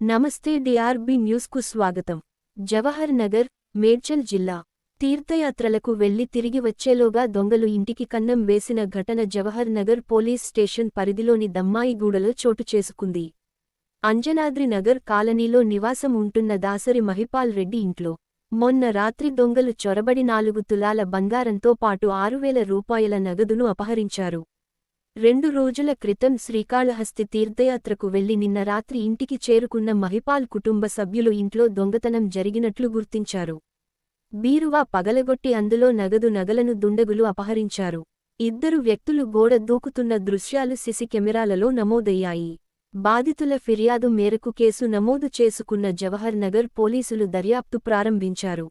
నమస్తే డిఆర్బి న్యూస్కు స్వాగతం. జవహర్ నగర్ మేడ్చల్ జిల్లా. తీర్థయాత్రలకు వెళ్ళి తిరిగి వచ్చేలోగా దొంగలు ఇంటికి కన్నం వేసిన ఘటన జవహర్ నగర్ పోలీస్ స్టేషన్ పరిధిలోని దమ్మాయిగూడలో చోటు చేసుకుంది. అంజనాద్రి నగర్ కాలనీలో నివాసం ఉంటున్న దాసరి మహిపాల్ రెడ్డి ఇంట్లో. మొన్న రాత్రి దొంగలు చొరబడి నాలుగు తులాల బంగారంతో పాటు ఆరువేల రూపాయల నగదును అపహరించారు. రెండు రోజుల క్రితం శ్రీకాళహస్తి తీర్థయాత్రకు వెళ్ళి నిన్న రాత్రి ఇంటికి చేరుకున్న మహిపాల్ కుటుంబ సభ్యులు ఇంట్లో దొంగతనం జరిగినట్లు గుర్తించారు. బీరువా పగలగొట్టి అందులో నగదు నగలను దుండగులు అపహరించారు. ఇద్దరు వ్యక్తులు గోడ దూకుతున్న దృశ్యాలు సిసి కెమెరాలలో నమోదయ్యాయి. బాధితుల ఫిర్యాదు మేరకు కేసు నమోదు చేసుకున్న జవహర్ నగర్ పోలీసులు దర్యాప్తు ప్రారంభించారు.